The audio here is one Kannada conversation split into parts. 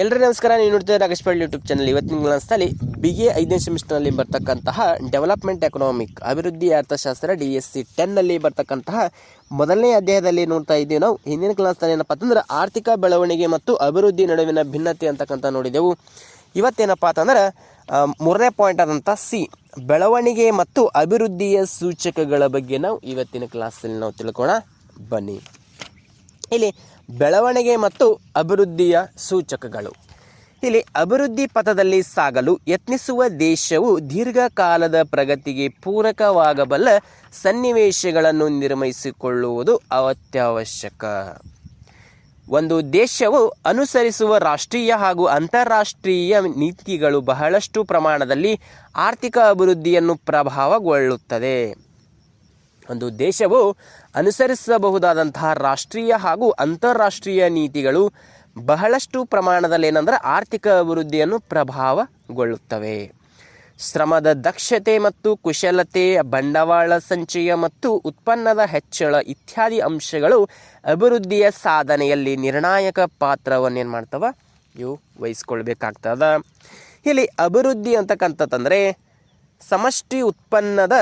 ಎಲ್ಲರಿಗೂ ನಮಸ್ಕಾರ, ನೀವು ನೋಡ್ತಿದ್ದೀರಾ ರಾಕೇಶ್ ಪಾಳ್ ಯೂಟ್ಯೂಬ್ ಚಾನಲ್ ಇವತ್ತಿನ ಕ್ಲಾಸ್ನಲ್ಲಿ ಬಿ ಎ ಐದನೇ ಸೆಮಿಸ್ಟರ್ನಲ್ಲಿ ಬರ್ತಕ್ಕಂತಹ ಡೆವಲಪ್ಮೆಂಟ್ ಎಕನಾಮಿಕ್ ಅಭಿವೃದ್ಧಿ ಅರ್ಥಶಾಸ್ತ್ರ ಡಿ ಎಸ್ ಸಿ ಟೆನ್ನಲ್ಲಿ ಬರ್ತಕ್ಕಂತಹ ಮೊದಲನೇ ಅಧ್ಯಾಯದಲ್ಲಿ ನೋಡ್ತಾ ಇದ್ದೀವಿ ನಾವು. ಹಿಂದಿನ ಕ್ಲಾಸ್ನಲ್ಲಿ ಏನಪ್ಪ ಅಂತಂದ್ರೆ ಆರ್ಥಿಕ ಬೆಳವಣಿಗೆ ಮತ್ತು ಅಭಿವೃದ್ಧಿ ನಡುವಿನ ಭಿನ್ನತೆ ಅಂತಕ್ಕಂಥ ನೋಡಿದೆವು. ಇವತ್ತೇನಪ್ಪ ಅಂತಂದ್ರೆ ಮೂರನೇ ಪಾಯಿಂಟ್ ಆದಂಥ ಸಿ ಬೆಳವಣಿಗೆ ಮತ್ತು ಅಭಿವೃದ್ಧಿಯ ಸೂಚಕಗಳ ಬಗ್ಗೆ ನಾವು ಇವತ್ತಿನ ಕ್ಲಾಸಲ್ಲಿ ನಾವು ತಿಳ್ಕೋಣ ಬನ್ನಿ. ಇಲ್ಲಿ ಬೆಳವಣಿಗೆ ಮತ್ತು ಅಭಿವೃದ್ಧಿಯ ಸೂಚಕಗಳು. ಇಲ್ಲಿ ಅಭಿವೃದ್ಧಿ ಪಥದಲ್ಲಿ ಸಾಗಲು ಯತ್ನಿಸುವ ದೇಶವು ದೀರ್ಘಕಾಲದ ಪ್ರಗತಿಗೆ ಪೂರಕವಾಗಬಲ್ಲ ಸನ್ನಿವೇಶಗಳನ್ನು ನಿರ್ಮಿಸಿಕೊಳ್ಳುವುದು ಅತ್ಯವಶ್ಯಕ. ಒಂದು ದೇಶವು ಅನುಸರಿಸುವ ರಾಷ್ಟ್ರೀಯ ಹಾಗೂ ಅಂತಾರಾಷ್ಟ್ರೀಯ ನೀತಿಗಳು ಬಹಳಷ್ಟು ಪ್ರಮಾಣದಲ್ಲಿ ಆರ್ಥಿಕ ಅಭಿವೃದ್ಧಿಯನ್ನು ಪ್ರಭಾವಗೊಳ್ಳುತ್ತದೆ. ಒಂದು ದೇಶವು ಅನುಸರಿಸಬಹುದಾದಂತಹ ರಾಷ್ಟ್ರೀಯ ಹಾಗೂ ಅಂತಾರಾಷ್ಟ್ರೀಯ ನೀತಿಗಳು ಬಹಳಷ್ಟು ಪ್ರಮಾಣದಲ್ಲಿ ಏನಂದ್ರೆ ಆರ್ಥಿಕ ಅಭಿವೃದ್ಧಿಯನ್ನು ಪ್ರಭಾವಗೊಳ್ಳುತ್ತವೆ. ಶ್ರಮದ ದಕ್ಷತೆ ಮತ್ತು ಕುಶಲತೆ, ಬಂಡವಾಳ ಸಂಚಯ ಮತ್ತು ಉತ್ಪನ್ನದ ಹೆಚ್ಚಳ ಇತ್ಯಾದಿ ಅಂಶಗಳು ಅಭಿವೃದ್ಧಿಯ ಸಾಧನೆಯಲ್ಲಿ ನಿರ್ಣಾಯಕ ಪಾತ್ರವನ್ನು ಏನು ಮಾಡ್ತವ? ಇವು ವಹಿಸ್ಕೊಳ್ಬೇಕಾಗ್ತದ. ಇಲ್ಲಿ ಅಭಿವೃದ್ಧಿ ಅಂತಕ್ಕಂಥದ್ದಂದರೆ ಸಮಷ್ಟಿ ಉತ್ಪನ್ನದ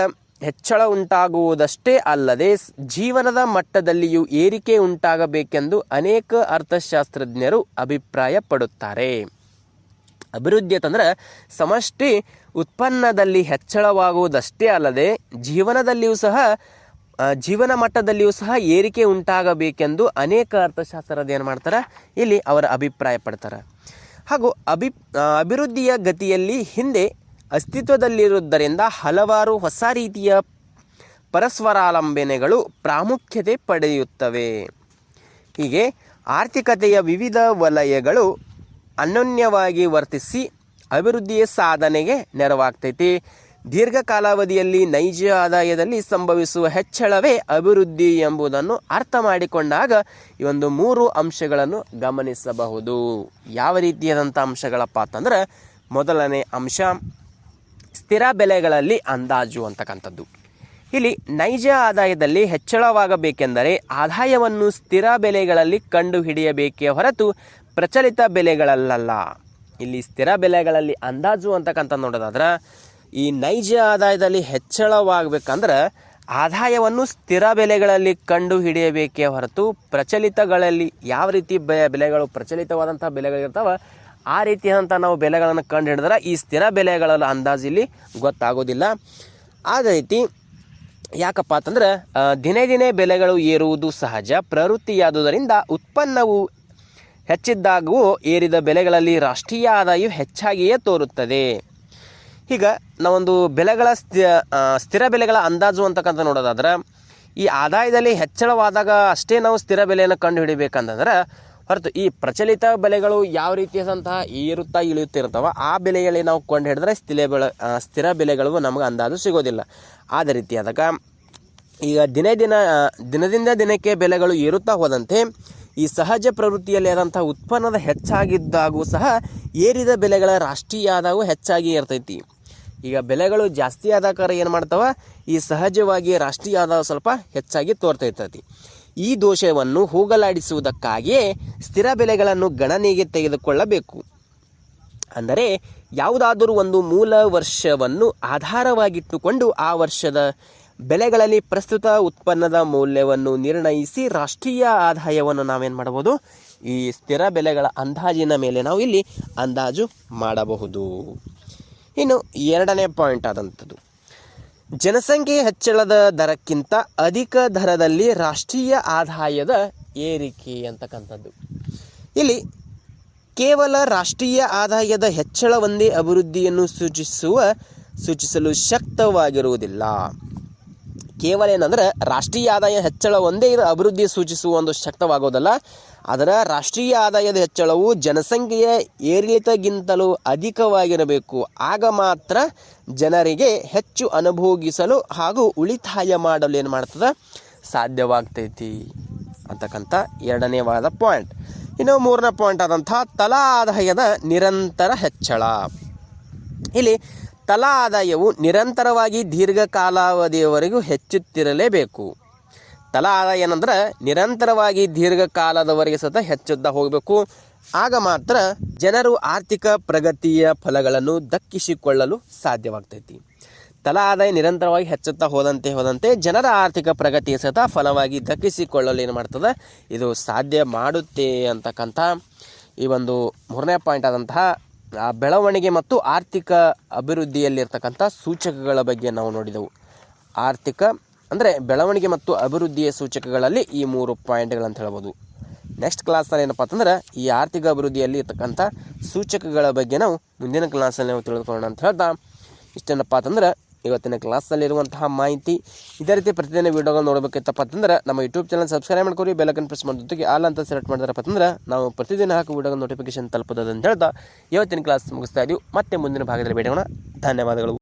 ಹೆಚ್ಚಳ ಉಂಟಾಗುವುದಷ್ಟೇ ಅಲ್ಲದೆ ಜೀವನದ ಮಟ್ಟದಲ್ಲಿಯೂ ಏರಿಕೆ ಉಂಟಾಗಬೇಕೆಂದು ಅನೇಕ ಅರ್ಥಶಾಸ್ತ್ರಜ್ಞರು ಅಭಿಪ್ರಾಯಪಡುತ್ತಾರೆ. ಅಭಿವೃದ್ಧಿ ಅಂತಂದ್ರೆ ಸಮಷ್ಟಿ ಉತ್ಪನ್ನದಲ್ಲಿ ಹೆಚ್ಚಳವಾಗುವುದಷ್ಟೇ ಅಲ್ಲದೆ ಜೀವನದಲ್ಲಿಯೂ ಸಹ ಜೀವನ ಮಟ್ಟದಲ್ಲಿಯೂ ಸಹ ಏರಿಕೆ ಉಂಟಾಗಬೇಕೆಂದು ಅನೇಕ ಅರ್ಥಶಾಸ್ತ್ರದ ಏನು ಮಾಡ್ತಾರೆ? ಇಲ್ಲಿ ಅವರ ಅಭಿಪ್ರಾಯ ಪಡ್ತಾರೆ ಹಾಗೂ ಅಭಿ ಅಭಿವೃದ್ಧಿಯ ಗತಿಯಲ್ಲಿ ಹಿಂದೆ ಅಸ್ತಿತ್ವದಲ್ಲಿರುವುದರಿಂದ ಹಲವಾರು ಹೊಸ ರೀತಿಯ ಪರಸ್ಪರಾಲಂಬನೆಗಳು ಪ್ರಾಮುಖ್ಯತೆ ಪಡೆಯುತ್ತವೆ. ಹೀಗೆ ಆರ್ಥಿಕತೆಯ ವಿವಿಧ ವಲಯಗಳು ಅನನ್ಯವಾಗಿ ವರ್ತಿಸಿ ಅಭಿವೃದ್ಧಿಯ ಸಾಧನೆಗೆ ನೆರವಾಗ್ತೈತಿ. ದೀರ್ಘಕಾಲಾವಧಿಯಲ್ಲಿ ನೈಜ ಆದಾಯದಲ್ಲಿ ಸಂಭವಿಸುವ ಹೆಚ್ಚಳವೇ ಅಭಿವೃದ್ಧಿ ಎಂಬುದನ್ನು ಅರ್ಥ ಮಾಡಿಕೊಂಡಾಗ ಈ ಒಂದು ಮೂರು ಅಂಶಗಳನ್ನು ಗಮನಿಸಬಹುದು. ಯಾವ ರೀತಿಯಾದಂಥ ಅಂಶಗಳಪ್ಪ ಅಂತಂದ್ರೆ ಮೊದಲನೇ ಅಂಶ ಸ್ಥಿರ ಬೆಲೆಗಳಲ್ಲಿ ಅಂದಾಜು ಅಂತಕ್ಕಂಥದ್ದು. ಇಲ್ಲಿ ನೈಜ ಆದಾಯದಲ್ಲಿ ಹೆಚ್ಚಳವಾಗಬೇಕೆಂದರೆ ಆದಾಯವನ್ನು ಸ್ಥಿರ ಬೆಲೆಗಳಲ್ಲಿ ಕಂಡುಹಿಡಿಯಬೇಕೇ ಹೊರತು ಪ್ರಚಲಿತ ಬೆಲೆಗಳಲ್ಲ ಇಲ್ಲಿ ಸ್ಥಿರ ಬೆಲೆಗಳಲ್ಲಿ ಅಂದಾಜು ಅಂತಕ್ಕಂಥ ನೋಡೋದಾದ್ರೆ, ಈ ನೈಜ ಆದಾಯದಲ್ಲಿ ಹೆಚ್ಚಳವಾಗಬೇಕಂದ್ರೆ ಆದಾಯವನ್ನು ಸ್ಥಿರ ಬೆಲೆಗಳಲ್ಲಿ ಕಂಡು ಹಿಡಿಯಬೇಕೇ ಹೊರತು ಪ್ರಚಲಿತಗಳಲ್ಲಿ ಯಾವ ರೀತಿ ಬೆಲೆಗಳು ಪ್ರಚಲಿತವಾದಂಥ ಬೆಲೆಗಳಿರ್ತಾವ ಆ ರೀತಿಯಾದಂಥ ನಾವು ಬೆಲೆಗಳನ್ನು ಕಂಡು ಹಿಡಿದ್ರೆ ಈ ಸ್ಥಿರ ಬೆಲೆಗಳ ಅಂದಾಜು ಇಲ್ಲಿ ಗೊತ್ತಾಗೋದಿಲ್ಲ. ಅದೇ ರೀತಿ ಯಾಕಪ್ಪ ಅಂತಂದ್ರೆ ದಿನೇ ದಿನೇ ಬೆಲೆಗಳು ಏರುವುದು ಸಹಜ. ಪ್ರವೃತ್ತಿಯಾದುದರಿಂದ ಉತ್ಪನ್ನವು ಹೆಚ್ಚಿದ್ದಾಗೂ ಏರಿದ ಬೆಲೆಗಳಲ್ಲಿ ರಾಷ್ಟ್ರೀಯ ಆದಾಯವು ಹೆಚ್ಚಾಗಿಯೇ ತೋರುತ್ತದೆ. ಈಗ ನಾವೊಂದು ಬೆಲೆಗಳ ಸ್ಥಿ ಸ್ಥಿರ ಬೆಲೆಗಳ ಅಂದಾಜು ಅಂತಕ್ಕಂಥ ನೋಡೋದಾದ್ರೆ, ಈ ಆದಾಯದಲ್ಲಿ ಹೆಚ್ಚಳವಾದಾಗ ಅಷ್ಟೇ ನಾವು ಸ್ಥಿರ ಬೆಲೆಯನ್ನು ಕಂಡು ಹಿಡಿಬೇಕಂತಂದ್ರೆ ಹೊರತು ಈ ಪ್ರಚಲಿತ ಬೆಲೆಗಳು ಯಾವ ರೀತಿಯಾದಂತಹ ಏರುತ್ತಾ ಇಳಿಯುತ್ತಿರ್ತಾವ ಆ ಬೆಲೆಯಲ್ಲಿ ನಾವು ಕೊಂಡು ಹಿಡಿದ್ರೆ ಸ್ಥಿರ ಬೆಳೆ ಸ್ಥಿರ ಬೆಲೆಗಳು ನಮಗೆ ಅಂದಾಜು ಸಿಗೋದಿಲ್ಲ. ಆದ ರೀತಿಯಾದಾಗ ಈಗ ದಿನೇ ದಿನ ದಿನದಿಂದ ದಿನಕ್ಕೆ ಬೆಲೆಗಳು ಏರುತ್ತಾ ಹೋದಂತೆ ಈ ಸಹಜ ಪ್ರವೃತ್ತಿಯಲ್ಲಿ ಆದಂಥ ಉತ್ಪನ್ನದ ಹೆಚ್ಚಾಗಿದ್ದಾಗೂ ಸಹ ಏರಿದ ಬೆಲೆಗಳ ರಾಷ್ಟ್ರೀಯ ಆದಾಗು ಹೆಚ್ಚಾಗಿ ಇರ್ತೈತಿ. ಈಗ ಬೆಲೆಗಳು ಜಾಸ್ತಿ ಆದಾಕಾರ ಏನು ಮಾಡ್ತಾವ? ಈ ಸಹಜವಾಗಿ ರಾಷ್ಟ್ರೀಯ ಆದಾಯ ಸ್ವಲ್ಪ ಹೆಚ್ಚಾಗಿ ತೋರ್ತಾ ಇರ್ತೈತಿ ಈ ದೋಷವನ್ನು ಹೋಗಲಾಡಿಸುವುದಕ್ಕಾಗಿಯೇ ಸ್ಥಿರ ಬೆಲೆಗಳನ್ನು ಗಣನೆಗೆ ತೆಗೆದುಕೊಳ್ಳಬೇಕು. ಅಂದರೆ ಯಾವುದಾದರೂ ಒಂದು ಮೂಲ ವರ್ಷವನ್ನು ಆಧಾರವಾಗಿಟ್ಟುಕೊಂಡು ಆ ವರ್ಷದ ಬೆಲೆಗಳಲ್ಲಿ ಪ್ರಸ್ತುತ ಉತ್ಪನ್ನದ ಮೌಲ್ಯವನ್ನು ನಿರ್ಣಯಿಸಿ ರಾಷ್ಟ್ರೀಯ ಆದಾಯವನ್ನು ನಾವೇನು ಮಾಡಬಹುದು? ಈ ಸ್ಥಿರ ಬೆಲೆಗಳ ಅಂದಾಜಿನ ಮೇಲೆ ನಾವು ಇಲ್ಲಿ ಅಂದಾಜು ಮಾಡಬಹುದು. ಇನ್ನು ಎರಡನೇ ಪಾಯಿಂಟ್ ಆದಂಥದ್ದು. ಜನಸಂಖ್ಯೆ ಹೆಚ್ಚಳದ ದರಕ್ಕಿಂತ ಅಧಿಕ ದರದಲ್ಲಿ ರಾಷ್ಟ್ರೀಯ ಆದಾಯದ ಏರಿಕೆ ಅಂತಕ್ಕಂಥದ್ದು. ಇಲ್ಲಿ ಕೇವಲ ರಾಷ್ಟ್ರೀಯ ಆದಾಯದ ಹೆಚ್ಚಳವೊಂದೇ ಅಭಿವೃದ್ಧಿಯನ್ನು ಸೂಚಿಸುವ, ಸೂಚಿಸಲು ಶಕ್ತವಾಗಿರುವುದಿಲ್ಲ. ಕೇವಲ ಏನಂದ್ರೆ ರಾಷ್ಟ್ರೀಯ ಆದಾಯ ಹೆಚ್ಚಳ ಒಂದೇ ಇದು ಅಭಿವೃದ್ಧಿ ಸೂಚಿಸುವ ಒಂದು ಶಕ್ತವಾಗೋದಲ್ಲ. ಅದರ ರಾಷ್ಟ್ರೀಯ ಆದಾಯದ ಹೆಚ್ಚಳವು ಜನಸಂಖ್ಯೆಯ ಏರಿಳಿತಗಿಂತಲೂ ಅಧಿಕವಾಗಿರಬೇಕು. ಆಗ ಮಾತ್ರ ಜನರಿಗೆ ಹೆಚ್ಚು ಅನುಭೋಗಿಸಲು ಹಾಗೂ ಉಳಿತಾಯ ಮಾಡಲು ಏನು ಮಾಡ್ತದೆ? ಸಾಧ್ಯವಾಗ್ತೈತಿ ಅಂತಕ್ಕಂಥ ಎರಡನೇವಾದ ಪಾಯಿಂಟ್ ಇನ್ನು ಮೂರನೇ ಪಾಯಿಂಟ್ ಆದಂಥ ತಲಾ ಆದಾಯದ ನಿರಂತರ ಹೆಚ್ಚಳ. ಇಲ್ಲಿ ತಲಾ ಆದಾಯವು ನಿರಂತರವಾಗಿ ದೀರ್ಘಕಾಲಾವಧಿಯವರೆಗೂ ಹೆಚ್ಚುತ್ತಿರಲೇಬೇಕು. ತಲಾ ಆದಾಯ ಏನಂದ್ರೆ ನಿರಂತರವಾಗಿ ದೀರ್ಘಕಾಲದವರೆಗೆ ಸತ ಹೆಚ್ಚುತ್ತಾ ಹೋಗಬೇಕು. ಆಗ ಮಾತ್ರ ಜನರು ಆರ್ಥಿಕ ಪ್ರಗತಿಯ ಫಲಗಳನ್ನು ದಕ್ಕಿಸಿಕೊಳ್ಳಲು ಸಾಧ್ಯವಾಗ್ತೈತಿ. ತಲಾ ಆದಾಯ ನಿರಂತರವಾಗಿ ಹೆಚ್ಚುತ್ತಾ ಹೋದಂತೆ ಹೋದಂತೆ ಜನರ ಆರ್ಥಿಕ ಪ್ರಗತಿಯ ಸತ ಫಲವಾಗಿ ದಕ್ಕಿಸಿಕೊಳ್ಳಲು ಏನು ಮಾಡ್ತದೆ? ಇದು ಸಾಧ್ಯ ಮಾಡುತ್ತೆ ಅಂತಕ್ಕಂಥ ಈ ಒಂದು ಮೂರನೇ ಪಾಯಿಂಟ್ ಆದಂತಹ ಬೆಳವಣಿಗೆ ಮತ್ತು ಆರ್ಥಿಕ ಅಭಿವೃದ್ಧಿಯಲ್ಲಿರ್ತಕ್ಕಂಥ ಸೂಚಕಗಳ ಬಗ್ಗೆ ನಾವು ನೋಡಿದೆವು. ಆರ್ಥಿಕ ಅಂದರೆ ಬೆಳವಣಿಗೆ ಮತ್ತು ಅಭಿವೃದ್ಧಿಯ ಸೂಚಕಗಳಲ್ಲಿ ಈ ಮೂರು ಪಾಯಿಂಟ್ಗಳಂತ ಹೇಳ್ಬೋದು. ನೆಕ್ಸ್ಟ್ ಕ್ಲಾಸ್ನಲ್ಲಿ ಏನಪ್ಪ ಅಂತಂದ್ರೆ ಈ ಆರ್ಥಿಕ ಅಭಿವೃದ್ಧಿಯಲ್ಲಿ ಇರ್ತಕ್ಕಂಥ ಸೂಚಕಗಳ ಬಗ್ಗೆ ನಾವು ಮುಂದಿನ ಕ್ಲಾಸಲ್ಲಿ ನಾವು ತಿಳಿದುಕೊಳ್ಳೋಣ ಅಂತ ಹೇಳ್ತಾ ಇಷ್ಟೇನಪ್ಪ ಅಂತಂದ್ರೆ ಇವತ್ತಿನ ಕ್ಲಾಸಲ್ಲಿರುವಂತಹ ಮಾಹಿತಿ. ಇದೇ ರೀತಿ ಪ್ರತಿದಿನ ವೀಡಿಯೋಗಳು ನೋಡಬೇಕಿತ್ತಪ್ಪ ಅಂತಂದ್ರೆ ನಮ್ಮ ಯೂಟ್ಯೂಬ್ ಚಾನಲ್ ಸಬ್ಸ್ಕ್ರೈಬ್ ಮಾಡ್ಕೊರಿ ಬೆಲ್ಲಕನ್ ಪ್ರೆಸ್ ಮಾಡೋ ಜೊತೆಗೆ ಆಲ್ ಅಂತ ಸೆಲೆಕ್ಟ್ ಮಾಡಿದ್ರಪ್ಪ ಅಂತಂದ್ರೆ ನಾವು ಪ್ರತಿದಿನ ಹಾಕೋ ವೀಡಿಯೋಗಳು ನೋಟಿಫಿಕೇಶನ್ ತಲುಪೋದು ಅಂತ ಹೇಳ್ತಾ, ಇವತ್ತಿನ ಕ್ಲಾಸ್ ಮುಗಿಸ್ತಾ ಇದೀವಿ. ಮತ್ತೆ ಮುಂದಿನ ಭಾಗದಲ್ಲಿ ಬೇಡೋಣ ಧನ್ಯವಾದಗಳು.